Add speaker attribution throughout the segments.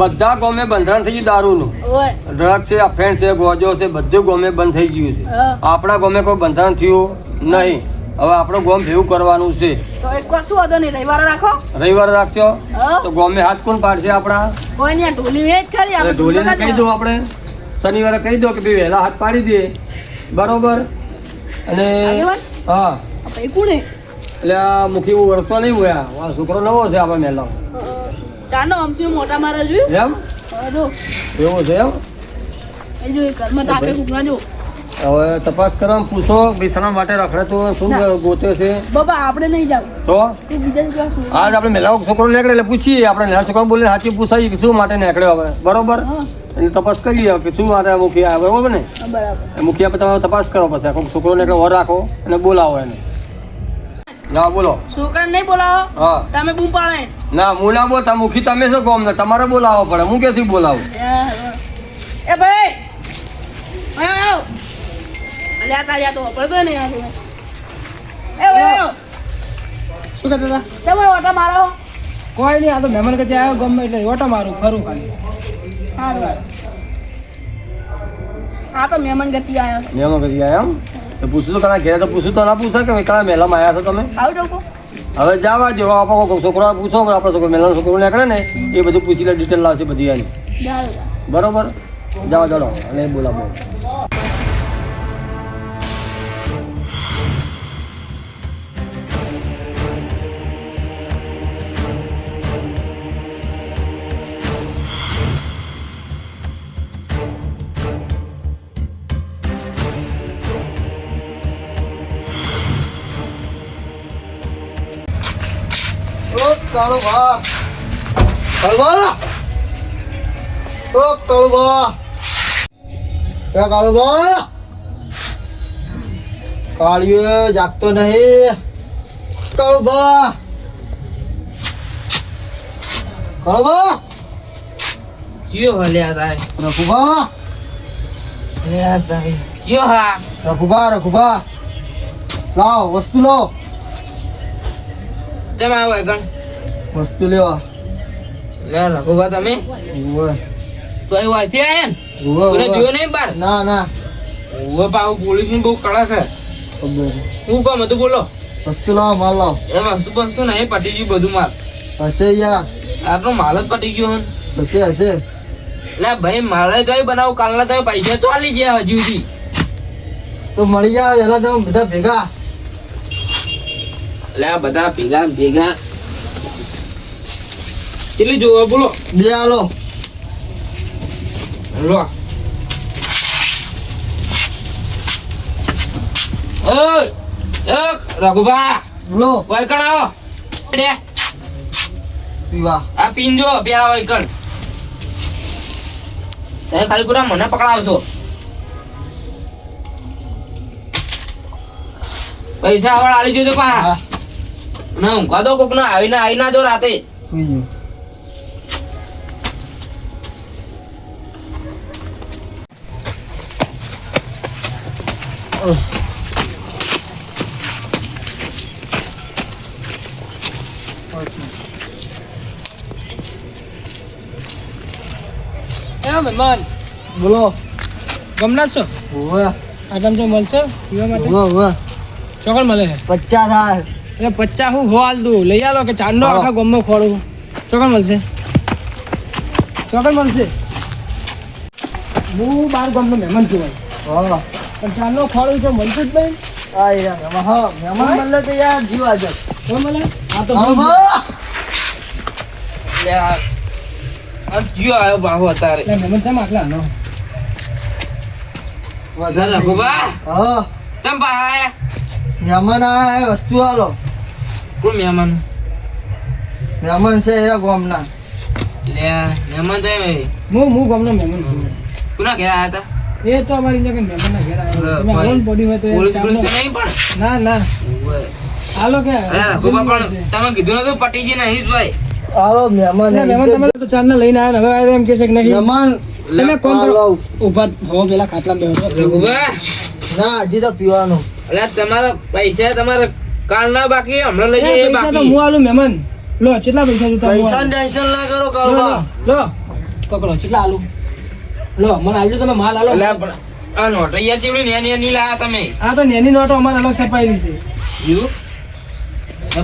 Speaker 1: બધા ગોમે બંધારણ થઈ ગયું દારૂ
Speaker 2: નું
Speaker 1: ડ્રગ છે અફેણ છે ગોજો છે બધું ગોમે બંધ થઈ ગયું છે. આપણા ગોમે કોઈ બંધારણ થયું નહીં. હવે આપણો ગોમ ભેવું કરવાનું છે.
Speaker 2: તો એક વાર શું વાંધો નહીં? રવિવારે રાખો.
Speaker 1: રવિવાર તો ગોમે હાથ કોણ પાડશે આપણા?
Speaker 2: કોઈ નહીં ઢોલી વેચ ખરી
Speaker 1: એટલે
Speaker 2: આપણે
Speaker 1: ઢોલીને કહી દો આપણે. શનિવારે કહી દો કે ભાઈ વહેલા હાથ પાડી દે. બરોબર? અને હા
Speaker 2: ભાઈ? કોણે
Speaker 1: એટલે મુખી વર્ષો નહીં હોય છોકરો નવો છે આપણે મહેલા
Speaker 2: ચાનો અમથી મોટા મારા જોયું?
Speaker 1: એમ? એવું છે એમ?
Speaker 2: એ જો ઘરમાં તાપે કુકરા જો
Speaker 1: હવે તપાસ કરવા પૂછો ભાઈ માટે રખડે તો શું. ગોતે છે?
Speaker 2: બાબા આપણે નહીં જાવ
Speaker 1: તો?
Speaker 2: બીજા
Speaker 1: આજ આપણે મેલાવો છોકરો નીકળે એટલે પૂછીએ. આપણે નાના છોકરો બોલે સાચી પૂછાય કે શું માટે નીકળ્યો હવે. બરોબર? એટલે તપાસ કરીએ કે શું માટે મુખિયા આવે બરોબર ને?
Speaker 2: હા, બરાબર.
Speaker 1: એ મુખી આપણે તમારે તપાસ કરો પછી. છોકરો નીકળે વર રાખો અને બોલાવો એને. ના બોલો.
Speaker 2: છોકરાને નહીં બોલાવો?
Speaker 1: હા.
Speaker 2: તમે બૂમ પાડે.
Speaker 1: ના હું ના બોલતા મુખી તમે છો ગોમ ને તમારે બોલાવો પડે. હું ક્યાંથી બોલાવું?
Speaker 2: એ ભાઈ આયો અલ્યા તારી તો પડતો નહીં આ તો. એ ભાઈ
Speaker 3: શું કરતા હતા?
Speaker 2: તમે ઓટા મારો.
Speaker 3: કોઈ નહીં આ તો મહેમાન કદી આવ્યો ગમે એટલે ઓટો મારું ફરું ખાલી.
Speaker 2: હારું હા તો મહેમાન ગતિ આવ્યો.
Speaker 1: કરી આયા એમ? તો પૂછું તો કણા ઘેર તો પૂછું તો ના પૂછે કે ભાઈ કણા મેલામાં આવ્યા છો તમે? હવે જવા દો આપણો છોકરો પૂછો આપણે છોકરો મેલાનો છોકરો નીકળે ને એ બધું પૂછી લે ડિટેલ લાવશે બધી એની
Speaker 2: જાઓ
Speaker 1: બરોબર? જવા દડો અને એ બોલાવો.
Speaker 4: ઓ કાળુભા કાળુભા ઓ કાળુભા એ કાળુભા કાળિયો જાગતો નહીં. કાળુભા કાળુભા
Speaker 3: જીઓ હલ્યા તારે?
Speaker 4: રઘુભા.
Speaker 3: હલ્યા તારે. જીઓ હા?
Speaker 4: રઘુભા રઘુભા. લાવ વસ્તુ લો
Speaker 3: ચમ આવો ગણ
Speaker 4: વસ્તુ લેવા.
Speaker 3: લે લઘુભા તમે.
Speaker 4: ઉવે.
Speaker 3: તો એ વાયથી આયા ને કોને જોયો નહીં બાર?
Speaker 4: ના ના.
Speaker 3: ઉવે પાવ પોલીસની બહુ કડક હે. હું કોમ હતું બોલો.
Speaker 4: વસ્તુ લાવ માલ લાવ.
Speaker 3: એ વસ્તુ બસ્તુ નહીં પટી ગયું બધું માલ.
Speaker 4: હશે યાર.
Speaker 3: આટલો માલ જ પટી ગયો
Speaker 4: હશે હશે.
Speaker 3: લે ભાઈ મારે તો બનાવ? કાલના તો પૈસા તો આલી ગયા હજુ સુધી.
Speaker 4: તો મળી જાવ એલા તો બધા ભેગા.
Speaker 3: લે બધા ભેગા ભેગા. કેટલી જોવો બોલો
Speaker 4: બે આલો
Speaker 3: લો રઘુભા
Speaker 4: બોલો
Speaker 3: વૈકણ આવો
Speaker 4: પીવા
Speaker 3: આ પીંજો પેલા વૈકણ તમે ખાલી પૂરા મને પકડાવશો પૈસા આવડ આલી દેજો પા
Speaker 4: હા
Speaker 3: ના ઊંઘા દો કોક ના આવીને આવી ના દો રાતે
Speaker 4: સુઈ ગયો
Speaker 3: એ મહેમાન.
Speaker 4: બોલો.
Speaker 3: ગમના છો?
Speaker 4: ઉવે
Speaker 3: આટમ તો મળશે? પીવા માટે?
Speaker 4: ઉવે ઉવે
Speaker 3: ચોકડ મળે.
Speaker 4: પચાસ થાય
Speaker 3: એટલે પચાસ હું હો હાલ દઉં. લઈ આલો કે ચાંદો. આખા ગમનો ખોડું ચોકડ મળશે. ચોકડ મળશે. હું બાર ગામનો મહેમાન છું
Speaker 4: હા
Speaker 3: પણ ચાંદો ખોડું છે મળતું જ નહીં
Speaker 4: આ યાર હા મહેમાન મળે તો યાર જીવ આજે
Speaker 3: કોઈ મળે? આ તો
Speaker 4: હા
Speaker 3: આ જીઓ આવ્યો બાહુ અત્યારે લે મહેમાન તમે આટલા નો
Speaker 4: વધારે
Speaker 3: રઘુબા
Speaker 4: હા.
Speaker 3: તમ બહાર આયા?
Speaker 4: મહેમાન આયા વસ્તુ આલો.
Speaker 3: કોણ મહેમાન?
Speaker 4: મહેમાન છે એ ગોમના.
Speaker 3: લે મહેમાન તો હું હું ગોમનો મહેમાન છું. કોના ઘેર આયા હતા? એ તો અમારી જગ્યાએ મહેમાનના ઘેર આવ્યા તમે આવો પડ્યું હોય તો પોલીસ પોલીસ નહીં પણ? ના ના. હાલો કે પણ તમે કીધું નતું પટીજી નહીં ભાઈ
Speaker 4: આલો મહેમાન
Speaker 3: મહેમાન તમે તો ચાંદ લઈને આવ્યા હવે એમ કે છે કે નહીં?
Speaker 4: મહેમાન
Speaker 3: તમે કોણ કરો? ઊભા હો પેલા ખાટલા બેહો
Speaker 4: ના હજી તો પીવાનું.
Speaker 3: એટલે તમારા પૈસા તમારા કાલ ના બાકી હમણાં લઈ જાય બાકી તો હું આલું મહેમાન. લો કેટલા પૈસા જોતા
Speaker 4: પૈસા ટેન્શન ના કરો કાળુબા.
Speaker 3: લો. પકડો કેટલા આલુ? લો મને આલજો તમે માલ આલો.
Speaker 5: એટલે આ નોટો યાર ચેવડી નેની નેની લાયા તમે.
Speaker 3: આ તો નેની નોટો અમારે અલગ છપાયેલી છે.
Speaker 5: યુ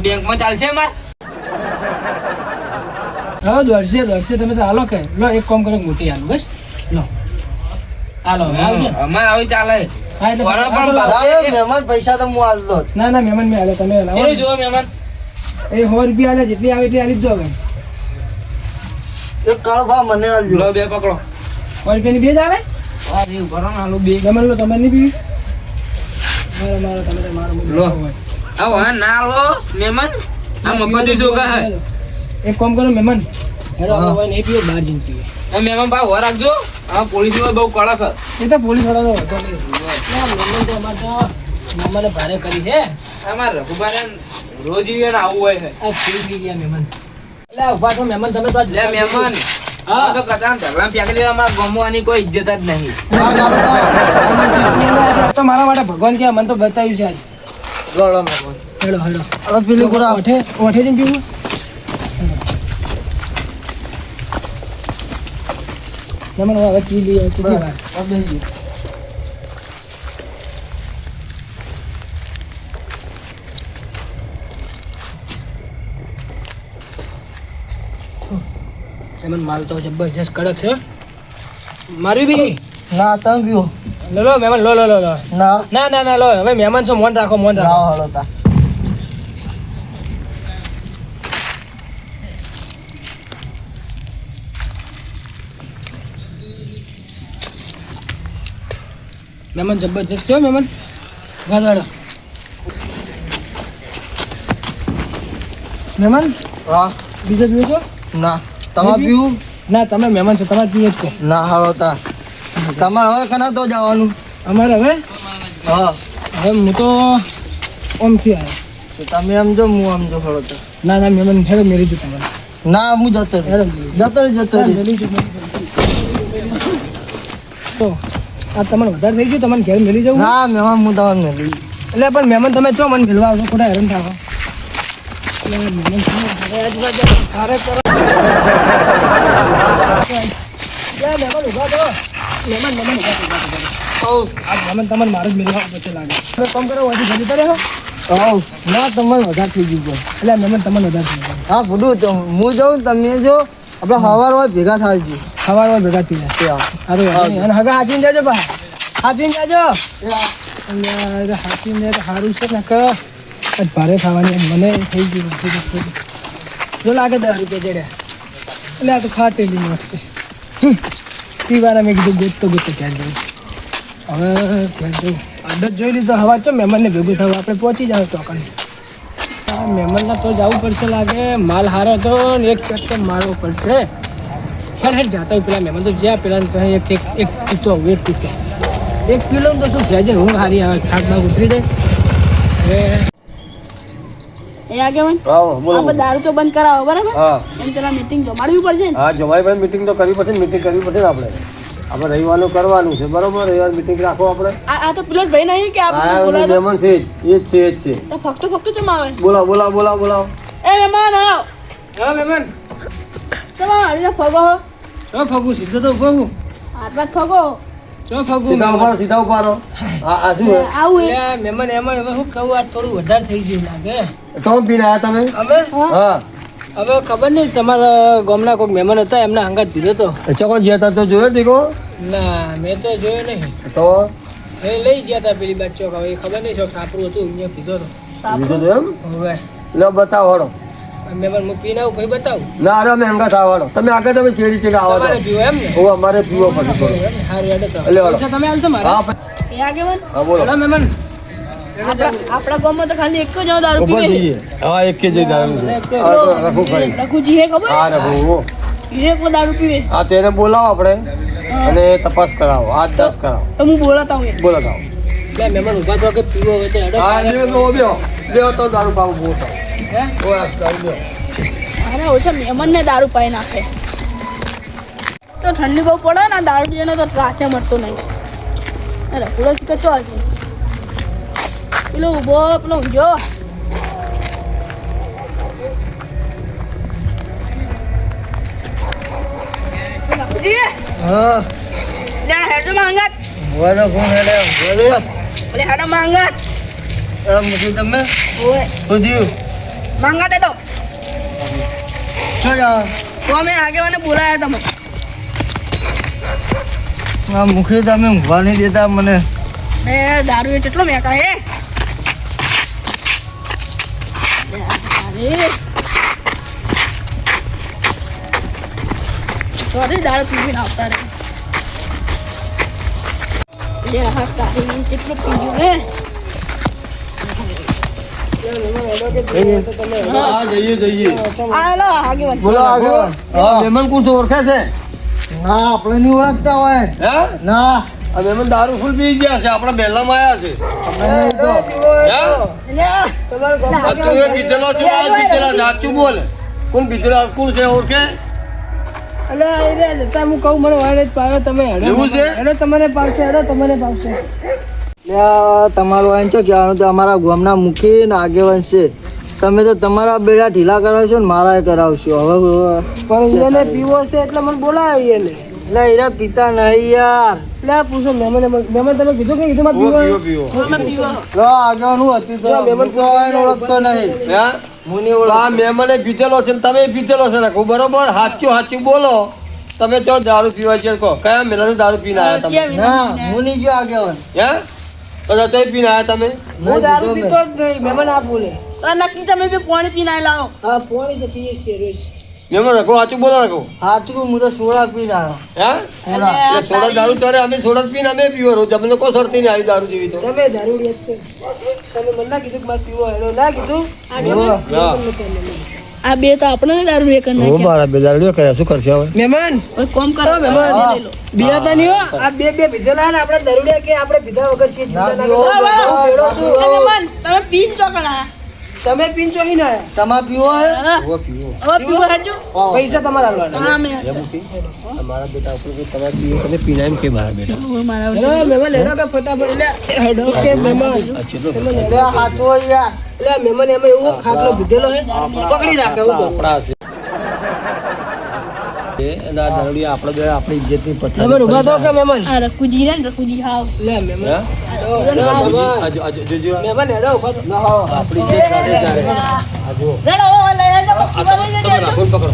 Speaker 5: બેંકમાં ચાલશે માર
Speaker 3: હવે દોડશે દોડશે. તમે તો હાલો કે. લો એક કામ કરો મોટી આલુ બસ. લો. હાલો અમારે આવજો.
Speaker 5: અમાર આવી ચાલે.
Speaker 4: પૈસા તો હું આલતો જ.
Speaker 3: ના ના મહેમાન મેં આલે તમે
Speaker 5: મહેમાન?
Speaker 3: એ સો રૂપિયા આલે જેટલી આવે એટલી આલી જ દો હવે.
Speaker 4: એક કાળુબા મને
Speaker 5: લો બે પકડો.
Speaker 3: રૂપિયાની બે જ આવે?
Speaker 5: આ રેવું કરો ને આલુ બે.
Speaker 3: મહેમાન લો તમે નહીં પીવી? મારો મારો તમે મારો
Speaker 5: લો.
Speaker 3: હોય.
Speaker 5: આવો હા ના લો મહેમાન આ મફતી જોગા હે.
Speaker 3: એક કામ કરો મહેમાન હેડો
Speaker 4: હા.
Speaker 3: આપણે નહીં પીવો બહાર જઈને પીવે.
Speaker 5: આ મહેમાન પા હો રાખજો. આ પોલીસ બહુ કડક હે.
Speaker 3: એ તો પોલીસવાળા હતો નહીં. મહેમાન તો અમારે તો મહેમાને ભારે કરી છે
Speaker 5: અમાર રઘુબારે રોજ આવું હોય છે
Speaker 3: આ ખીર ગયા મહેમાન એટલે ઊભા તો મહેમાન તમે તો
Speaker 5: મહેમાન
Speaker 3: હા.
Speaker 5: આ તો કદાચ અમારા ગામમાં કોઈ ઇજ્જત જ નહીં.
Speaker 3: તો મારા માટે ભગવાન કે મને તો બતાવ્યું છે આજ.
Speaker 4: Hello hello.
Speaker 3: હેડો હેડો
Speaker 4: હવે પેલી ગુરા.
Speaker 3: ઓઠે ઓઠે જઈને પીવું મહેમાન હવે પી લઈએ મહેમાન માલ તો જબરજસ્ત કડક છે. મારી બી.
Speaker 4: ના તમે ગયો
Speaker 3: લો લો મહેમાન લો લો લો લો.
Speaker 4: ના.
Speaker 3: ના ના ના લો હવે મહેમાન છો મોન રાખો મોન રાખો.
Speaker 4: હળો તા.
Speaker 3: મહેમાન જબરજસ્ત છે મહેમાન. વાદળો મહેમાન
Speaker 4: હા.
Speaker 3: બીજો પીવો
Speaker 4: ના. તમારે પીવું?
Speaker 3: ના તમે મહેમાન છો તમારે પીવું જ કહો
Speaker 4: ના હાલો તા. તમારે હવે કના તો જવાનું?
Speaker 3: અમારે હવે?
Speaker 4: હા.
Speaker 3: હવે હું તો ઓમથી આવ્યો.
Speaker 4: તો તમે આમ જો હું આમ જો હળો તો.
Speaker 3: ના ના મહેમાન હેડો મેરી છું તમારે
Speaker 4: ના હું જતો. જતો જતો
Speaker 3: તો આ તમને વધારે થઈ ગયું તમને ઘેર મેલી જવું?
Speaker 4: ના મહેમાન હું તમને મેલી
Speaker 3: એટલે પણ મહેમાન તમે ચો મને મેળવા આવશો ખોટા હેરાન થાવ. એટલે મહેમાન તમે ઘરે આજુબાજુ ઘરે કરો લે, મહેમાન ઊભા થો. મહેમાન મહેમાન ઊભા થો, ઊભા થો, ઊભા થો. આ મહેમાન તમારે મારે જ મેળવા પછી લાગે કામ કરો હજી ઘડી કરે હો
Speaker 4: ના તમારે વધારે થઈ ગયું
Speaker 3: એટલે મહેમાન તમને વધારે થઈ જાય
Speaker 4: હા બધું તો હું જાઉં તમે જો આપણે સવાર હોય ભેગા થાય છે
Speaker 3: સવાર હોય ભેગા થઈ જાય. હા તો. અને હવે હાચવીને જાજો બા હાચવીને જાજો. અને સારું છે ને કે આજ ભારે ખાવાની મને થઈ ગયું. જો લાગે દસ રૂપિયા જડ્યા એટલે આ તો ખાતેલી નોટ છે. પીવાના મેં કીધું ગોતતો ગોતતો ક્યાં જવું હવે ક્યાં જવું આદત જોઈ લીધો, હવા ચો મહેમાનને ભેગું થવું. આપણે પહોંચી જાવ ચોકડી. મહેમાનના તો જવું પડશે લાગે. માલ હારો તો એક પેક તો મારવો પડશે. ખેર ખેર જાતા હોય પેલા મહેમાન તો જ્યાં પેલા એક એક એક પીચો એક પીચો એક કિલો તો શું છે ઊંઘ હારી આવે, થાક ઉતરી જાય.
Speaker 2: એ આગેવાન?
Speaker 1: હા બોલો
Speaker 2: આપણે દારૂ તો બંધ કરાવો બરાબર?
Speaker 1: હા.
Speaker 2: એમ પેલા મીટિંગ જમાડવી પડશે ને?
Speaker 1: હા મીટિંગ તો કરવી પડશે મીટિંગ કરવી પડશે ને આપણે. આપણે રવિવારનું કરવાનું છે બરોબર? રવિવાર મીટિંગ રાખો આપણે.
Speaker 2: આ આ તો પેલો ભાઈ નહીં કે આપણે
Speaker 1: મહેમાન છે એ જ છે એ જ છે.
Speaker 2: તો ફક્ત ફક્ત આવે?
Speaker 1: બોલાવો બોલાવો બોલાવો બોલાવો.
Speaker 2: એ મહેમાન આવો
Speaker 3: હા મહેમાન.
Speaker 2: ચમ હાડીને ફગો હો.
Speaker 3: તો ફગું સીધો તો ફગું. તો ફગું.
Speaker 1: સીધા આ શું
Speaker 3: મહેમાન એમાં હવે શું કહું? આ થોડું વધારે થઈ ગયું લાગે.
Speaker 1: તો પીને આવ્યા તમે?
Speaker 3: હવે
Speaker 1: હા.
Speaker 3: હવે ખબર નહીં તમારા ગામના કોઈક મહેમાન હતા એમના હંગાત પીધો તો
Speaker 1: ચકોન ગયા હતા તો જોયો દીકો
Speaker 3: ના મેં તો જોયો નહીં.
Speaker 1: તો?
Speaker 3: એ લઈ ગયા હતા પેલી બાદ ચોક હવે ખબર નહીં ચોક સાપરું હતું અહીંયા પીધો તો
Speaker 1: લીધો તો એમ?
Speaker 3: હવે.
Speaker 1: લો બતાવો હળો
Speaker 3: મહેમાન હું પીને આવું ભાઈ બતાવું?
Speaker 1: ના અરે અમે હંગા થવાડો તમે આગળ તમે ચેડી ચેડી આવો
Speaker 3: તમારે પીવો એમ ને?
Speaker 1: ઓ અમારે પીવો પડે થોડો.
Speaker 3: સારું હેડો તો પૈસા તમે આલશો મારે?
Speaker 1: હા ભાઈ.
Speaker 2: એ આગેવાન?
Speaker 1: હા બોલો.
Speaker 3: હેડો મહેમાન.
Speaker 2: આપણા આપણા ગામમાં તો ખાલી એક જ દારૂ પીવે.
Speaker 1: હા એક કે દારૂ
Speaker 3: મને
Speaker 1: છે.
Speaker 3: એક-
Speaker 1: હા, તો રખો ખાઈ.
Speaker 2: રઘુજી હે ખબર?
Speaker 1: હા રખો
Speaker 2: હીરે દારૂ પીવે.
Speaker 1: હા તેને બોલાવો આપણે અને તપાસ કરાવો. આ દાંત કરાવો.
Speaker 2: તો હું બોલાતા હું
Speaker 1: બોલાતા હું
Speaker 3: એટલે મહેમાન ઊભા થો કે પીવો હોય તો હેડો.
Speaker 1: હા લો લ્યો લ્યો તો દારૂ પાવું બહુ
Speaker 2: અરે ઠંડી બહુ પડે ને દારૂ જઈને તો ત્રાસે મળતો નહીં. અરે પૂરો કચો હશે પેલો ઊભો પેલો ઊંઝો.
Speaker 4: હા.
Speaker 2: હેડો માંગત.
Speaker 4: બોલો
Speaker 2: હેડો? માંગત.
Speaker 4: તમે. શું જાવ
Speaker 2: તો અમે આગેવાને બોલાયા તમે.
Speaker 4: આ મુખે તમે ઊંઘવા નહીં દેતા મને
Speaker 2: એ દારૂ એ કેટલો મેકા હે? સોરી દારૂ પીવીને આવતા રે લે હા સારી કેટલું પીવું હે?
Speaker 4: આપણે નહીં ઓળખતા હોય. ના.
Speaker 1: આ દારૂ ફૂલ પી ગયા છે આપણા બેલામાં આવ્યા છે. બોલ. કોણ પીધેલા કોણ છે ઓળખે?
Speaker 3: અલે એ રે જતા હું કહું મને જ પાયો તમે હેડો
Speaker 1: એવું છે?
Speaker 3: હેડો તમને પાવશે હેડો તમને પાવશે.
Speaker 4: લ્યા, તમારું એમ છે કહેવાનું તો અમારા ગામના મુખી ને આગેવાન છે. તમે તો તમારા બેડા ઢીલા કરાવશો ને મારા એ કરાવશો. હવે
Speaker 3: પણ એને પીવો છે એટલે મને બોલાવે એને
Speaker 4: એટલે એરા પિતા નહીં યાર.
Speaker 3: એટલે પૂછો મહેમાન મહેમાન તમે કીધું કે કીધું
Speaker 1: પીવો
Speaker 3: પીવો.
Speaker 4: લો આગળનું હતું તો. મહેમાન તો ઓળખતો નહીં.
Speaker 1: હે?
Speaker 4: મુની ઓળખ
Speaker 1: હા મેમને મહેમાને પીધેલો છે ને તમે પીધેલો છે રાખો બરોબર? સાચું સાચું બોલો. તમે તો દારૂ પીવા છે કહો. કયા મેલા દારૂ પીને આવ્યા તમે?
Speaker 4: ના મુની જો આગેવાન.
Speaker 1: હે? તો તો પીને આયા તમે?
Speaker 3: હું દારૂ પીતો જ નહીં મહેમાન આ બોલે.
Speaker 2: નક્કી તમે બી પાણી પીને આયેલા હો.
Speaker 3: હા પાણી તો પીએ છીએ રોજ.
Speaker 1: મહેમાન રાખો સાચું બોલો રાખો.
Speaker 4: સાચું હું તો સોડા પીને આવ્યો.
Speaker 1: હા. સોડા. દારૂ ત્યારે અમે સોડા પીને અમે પીવો રોજ. તમને કોઈ શરતી નહીં આવી દારૂ જેવી તો.
Speaker 3: તમે દારૂ છે. તમે મને ના કીધું કે મારે પીવો હેડો. ના કીધું?
Speaker 1: હા.
Speaker 2: આ બે તો આપણે દારૂ એક કરી
Speaker 1: હું મારા બે દારૂ કયા શું કરશે હવે?
Speaker 3: મહેમાન!
Speaker 2: નાખ્યા કોમ કરો મહેમાન. બીજા
Speaker 3: તો નહીં આ બે બે પીધેલા ને આપણે દારૂડિયા કે આપણે પીધા વગર છીએ
Speaker 2: મહેમાન તમે પીન આયા
Speaker 3: તમે પીન છો ને
Speaker 4: તમારે પીવો હે?
Speaker 2: હા.
Speaker 1: પીવો.
Speaker 2: હવે પીવો હાજો
Speaker 3: પૈસા તમારા આલવાના
Speaker 2: હા મેં
Speaker 1: મારા બેટા ઉપર તમે પીવો તમે પીના એમ કે મારા બેટા.
Speaker 2: હું મારા
Speaker 3: મહેમાન લેરો કે ફટાફટ. લે હેડો કે મહેમાન
Speaker 1: આ
Speaker 4: સાચું હોય યાર
Speaker 3: એટલે મહેમાન એમાં એવો ખાટલો ભીધેલો હે. પકડી રાખે એવું તો.
Speaker 1: આપણા જરૂરી આપણે જોડે આપણી ઇજ્જતની પથારી
Speaker 3: મેમન ઊભા તો કે મેમન?
Speaker 2: આ રકુજી રે રકુજી હાવ.
Speaker 3: લે મેમન. હેડો ઊભા
Speaker 1: આપણી ઇજ્જત કાઢે આજો
Speaker 2: રેડો ઓ
Speaker 1: પકડો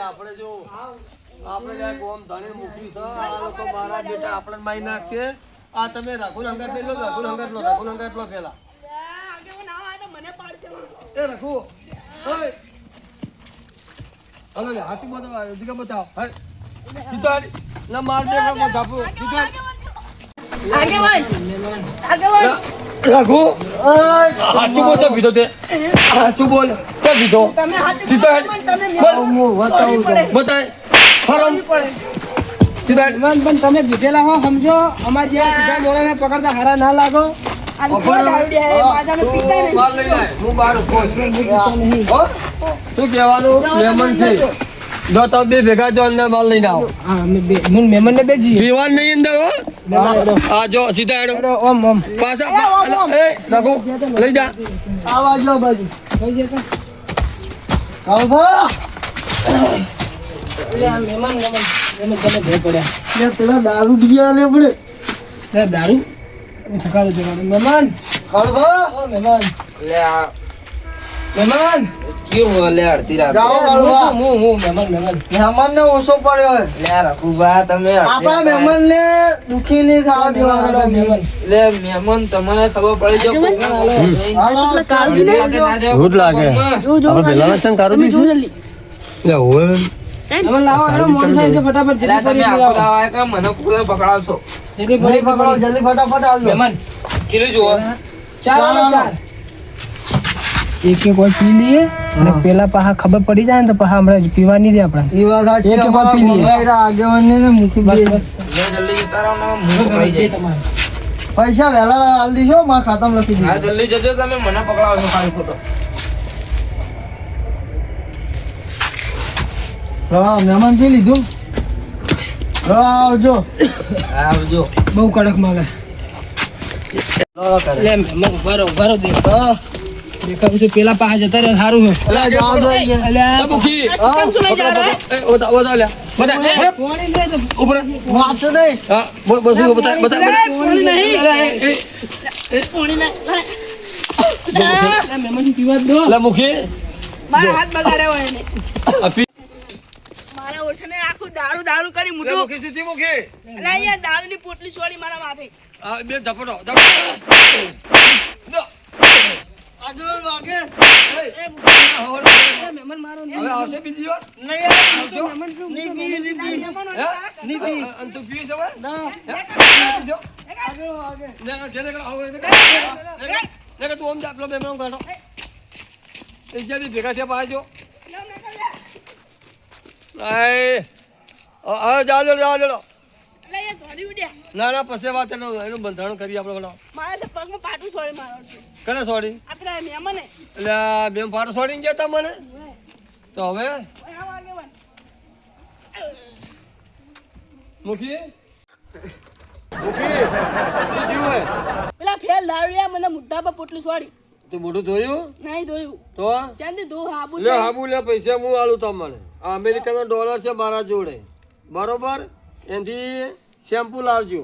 Speaker 1: આપણે જો આપણે જાય ગોમ ધણી મૂકી છે આ લોકો મારા બેટા આપણે મારી નાખશે આ તમે રાહુલ અંગત લઈ લો રાહુલ અંગત લો રાહુલ અંગત લો પેલા. એ રખો ઓય હલો લે હાથી બતાવો દીકા બતાવો હે સીધા ના માર દે ના ધાપો સીધા
Speaker 2: આગેવાન. આગેવાન.
Speaker 1: રાખો હાચું બોલ તો તે. હાચું બોલ. તે પીધો?
Speaker 2: તમે
Speaker 1: બોલ.
Speaker 4: હું
Speaker 1: બતાય.
Speaker 3: પણ તમે સમજો. અમાર જેવા સીધા મોરાને પકડતા હારા ના લાગો.
Speaker 1: શું કહેવાનું? મહેમાન છે. જો તમે બે ભેગા જો અંદર માલ લઈને આવો.
Speaker 3: હા મહેમાન ને બેજી
Speaker 1: નહીં અંદર હો? આ જો સીધા હેડો.
Speaker 3: હેડો ઓમ ઓમ.
Speaker 1: પાછા એ રાખો લઈ જા.
Speaker 4: આ બાજુ બાજુ.
Speaker 3: કઈ જતા.
Speaker 4: કાળભા
Speaker 3: એટલે મહેમાન મહેમાન. મહેમાન તમે ભે પડ્યા.
Speaker 4: પેલા દારૂ ડીયા લે પડે
Speaker 3: દારૂ? ચકાડો ચકાડો મહેમાન.
Speaker 4: કાળભા
Speaker 3: ઓ મહેમાન. મહેમાન.
Speaker 4: જાઓ કાળભા
Speaker 3: હું હું મહેમાન મહેમાન
Speaker 4: મહેમાન. ને ઓછો પડ્યો હે આપણા મહેમાન ને દુખી નહીં થવા
Speaker 3: હાલો,
Speaker 4: લે
Speaker 3: મહેમાન
Speaker 4: હાલો કાળજી લેજો
Speaker 1: ભૂત લાગે. આપણે પેલા ના સંગ કારો દીશું લે હોય
Speaker 3: મહેમાન લાવો એનો મોન થાય છે ફટાફટ જલ્દી કરી લાવો. જલ્દી
Speaker 4: પકડો જલ્દી ફટાફટ આવજો
Speaker 3: મહેમાન ચાર
Speaker 4: ચાર
Speaker 3: આલો,
Speaker 4: આલો.
Speaker 3: ચાર એક એક વાર પી લઈએ અને પેલા પાહા ખબર પડી જાય ને તો પાહા હમણાં પીવા નહીં દે આપણે.
Speaker 4: એ વાત સાચી
Speaker 3: એક એક
Speaker 4: અમારા
Speaker 3: પી લઈએ.
Speaker 4: આગેવાનને ને મૂકી
Speaker 3: બસ
Speaker 4: પડી
Speaker 3: જાય. તમારે.
Speaker 4: પૈસા વહેલા હાલ દીશો મારા ખાતામાં લખી દીધું હા મહેમાન પી લીધું. હા આવજો.
Speaker 3: બહુ કડક માગે
Speaker 4: લો,
Speaker 3: મહેમાન ઊભા રહો દે. દેખાવું છે પેલા પાસે જતા રહે સારું
Speaker 4: અલ્યા
Speaker 3: અલ્યા
Speaker 1: મુખી
Speaker 2: કેમ શું જા રહા
Speaker 1: એ બતા બતા લ્યા બતા એ,
Speaker 3: લે
Speaker 1: ઉપર
Speaker 4: વાપસો નહીં.
Speaker 1: હા બોલ બોલ બતા બતા બતા.
Speaker 2: નહીં
Speaker 1: અલ્યા, એ, એ,
Speaker 2: નહીં
Speaker 3: મહેમાન પીવા દો.
Speaker 1: અલ્યા મુખી
Speaker 2: મારા હાથ બગાડ્યા એને
Speaker 1: આ પી
Speaker 2: મારા ઓછને આખું દારૂ દારૂ કરી મૂઠું.
Speaker 1: મુખી સીધી મુખી
Speaker 2: એટલે અહીંયા દારૂની પોટલી છોડી મારા માથે.
Speaker 1: આ બે ઝપટો ઝપટો.
Speaker 4: આગળ વાગે.
Speaker 2: એ મહેમાન મારો
Speaker 1: હવે આવશે બીજી વાર?
Speaker 4: નહીં આવે.
Speaker 1: આવશો?
Speaker 2: મહેમાન શું?
Speaker 4: નહીં નહીં
Speaker 1: હે?
Speaker 2: તો
Speaker 1: પી. અને તું પી છે
Speaker 4: ના. આગળ વાગે.
Speaker 1: લે, ઘેરે ઘેરે આવો, લે, તું ઓમ જા, પેલો મહેમાન કાઢો. એ. જ્યાંથી ભેગા છે પાછા. જો.
Speaker 2: અહીંયા ધોરી ઉડ્યા.
Speaker 1: ના ના પછી વાત એનું એનું બંધારણ કરી આપણે
Speaker 2: મારે પગમાં પાટું.
Speaker 1: સોડી
Speaker 2: આ પેલા મહેમાને.
Speaker 1: એટલે આ બેન સોડી ગયા તા મને? તો હવે? મુખી? મુખી શું થયું હે
Speaker 2: પેલા ફેલ લાવ્યા મને મુદ્દા પર પોટલી છોડી.
Speaker 1: તું મોઢું જોયું
Speaker 2: નહીં જોયું
Speaker 1: તો?
Speaker 2: ચાંદી ધો હાબુ
Speaker 1: લે હાબુ લે પૈસા હું આલું તમને. આ અમેરિકાનો ડોલર છે મારા જોડે. બરોબર? એનાથી શેમ્પુ લાવજો.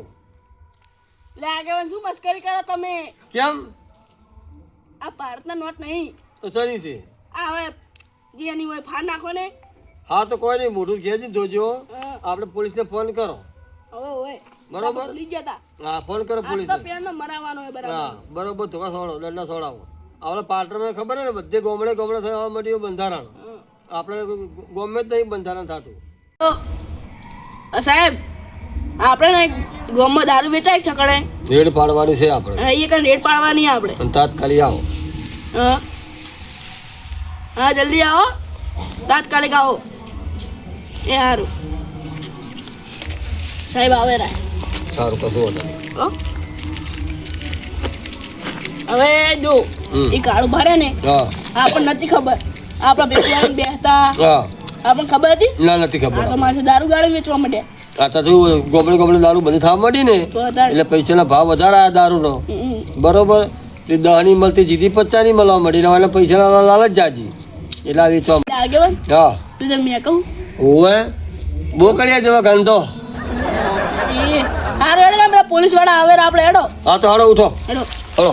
Speaker 2: લે આગેવાન શું મસ્કરી કરો તમે?
Speaker 1: કેમ?
Speaker 2: આ ભારતના નોટ નહીં.
Speaker 1: તો ચની છે?
Speaker 2: આ હવે જે એની હોય ફાડ નાખો ને.
Speaker 1: હા તો કોઈ નહીં મોઢું ઘેરથી જોજો આપણે પોલીસને ફોન કરો. બરોબર? હા ફોન કરો પોલીસ
Speaker 2: તો હોય બરાબર.
Speaker 1: હા બરોબર ધોકા સોડો દંડા સોડાવો. આપણે પાટણમાં ખબર ને બધે ગોમડે ગોમડે થવા માંડ્યું બંધારણ. આપણે ગોમે જ નહીં બંધારણ થતું.
Speaker 2: સાહેબ આપણે ને ગોમાં દારૂ વેચાય ઠકડે
Speaker 1: રેડ પાડવાની છે આપણે.
Speaker 2: એ કઈ રેડ પાડવાની આપણે?
Speaker 1: અને તાત્કાલિક આવો.
Speaker 2: હા. હા જલ્દી આવો. તાત્કાલિક આવો. એ સારું સાહેબ આવે રા
Speaker 1: સારું કશું વાંધો
Speaker 2: હવે જો એ કાળું ભરે ને આપણને નથી ખબર. આપણા બેસતા.
Speaker 1: હા.
Speaker 2: આપણને ખબર હતી?
Speaker 1: ના નથી ખબર.
Speaker 2: આ તો માણસો દારૂ ગાળી વેચવા માંડ્યા.
Speaker 1: આ તો ગોમડે દારૂ બધી થવા મળી ને. એટલે પૈસાના ભાવ વધારે આવ્યા દારૂનો. બરોબર? એટલે દહની મળતી જીતી પચાસની મળવા મળી એટલે પૈસાના લાલચ જાજી. એટલે વેચવા હા.
Speaker 2: તું મેં કહું.
Speaker 1: ઓવે બહુ કર્યા જેવા ગંધો
Speaker 2: એ હેડો આપણે પોલીસવાળા આવે આપણે હેડો.
Speaker 1: હા તો ઉઠો.
Speaker 2: હેડો.
Speaker 1: હળો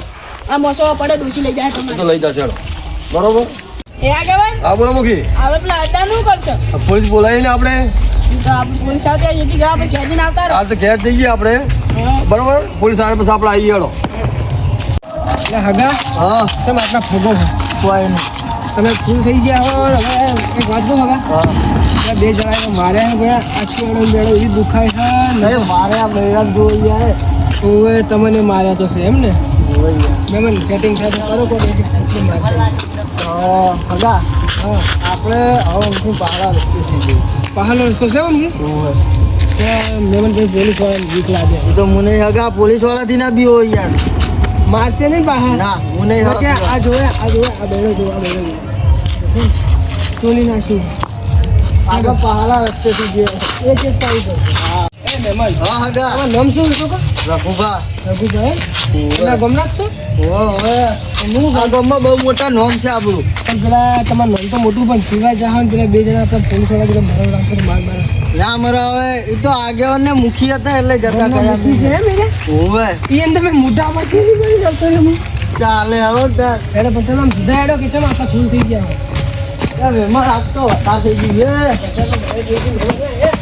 Speaker 2: આ મોસો પડે ડૂસી લઈ જાય
Speaker 1: તો લઈ જશે હળો બરોબર? હા બોલો મુખી.
Speaker 2: હવે પેલા અડ્ડા નું કરશે.
Speaker 1: પોલીસ આપણે
Speaker 2: આપણે પોલીસ સાથે જેથી ઘર આપણે ખેંચીને આવતા
Speaker 1: ઘેર જઈએ આપણે. બરોબર? પોલીસ આવે પછી આપણે આવી
Speaker 3: એટલે હગા.
Speaker 4: હા.
Speaker 3: તમે આટલા ફોગો
Speaker 4: કોઈ નહીં.
Speaker 3: તમે ફૂલ થઈ ગયા હો. હવે એક વાત કહું હગા. બે જણા મારે ને ગયા. આખી બેડો એવી દુખાય છે.
Speaker 4: નહીં, મારે આ જોઈ જાય
Speaker 3: ઓવે તમને માર્યા તો છે એમ ને? મેમન સેટિંગ સાથે કરો
Speaker 4: કરો હગા
Speaker 3: હા
Speaker 4: આપણે હવે અમથું પહાડા રસ્તે ગયું
Speaker 3: પહાડનો રસ્તો છે કે મેમન કઈ પોલીસ બીક લાગે.
Speaker 4: એ તો મને હગા પોલીસ વાળાથી ના બી હોય યાર.
Speaker 3: મારશે નહીં બહાર?
Speaker 4: ના હું નહીં
Speaker 3: તો આ જોવે આ જોવે આ બેડો જોવા બેડો જોવે. ચોલી નાખ્યું
Speaker 4: આગળ પહાડા રસ્તેથી ગયો
Speaker 3: એક એક દો. એ મહેમાન
Speaker 4: હા હગા
Speaker 3: તમારું નામ શું હતું કે
Speaker 4: રઘુભા
Speaker 3: રઘુભાઈ એના ગમના છો
Speaker 4: હવે આ ગામમાં બહુ મોટા નોમ છે આપણું
Speaker 3: પણ પેલા તમારું નામ તો મોટું પણ પીવા જાવ ને પેલા બે જણા આપણે પોલીસવાળા જોડે મારો રાખશે માર માર
Speaker 4: ના મારા હવે એ તો આગેવાન ને મુખી હતા એટલે જતા
Speaker 3: ગમના મુખી છે એમ એને
Speaker 4: ઓવે
Speaker 3: ઈ એને તમે મોઢા પર કેવી બની જતો રે હું
Speaker 4: ચાલે હવે
Speaker 3: પણ તમે આમ હેડો કે ચમ આખા ફૂલ થઈ ગયા
Speaker 4: મહેમાન આજ તો વતા થઈ ગયું
Speaker 3: એ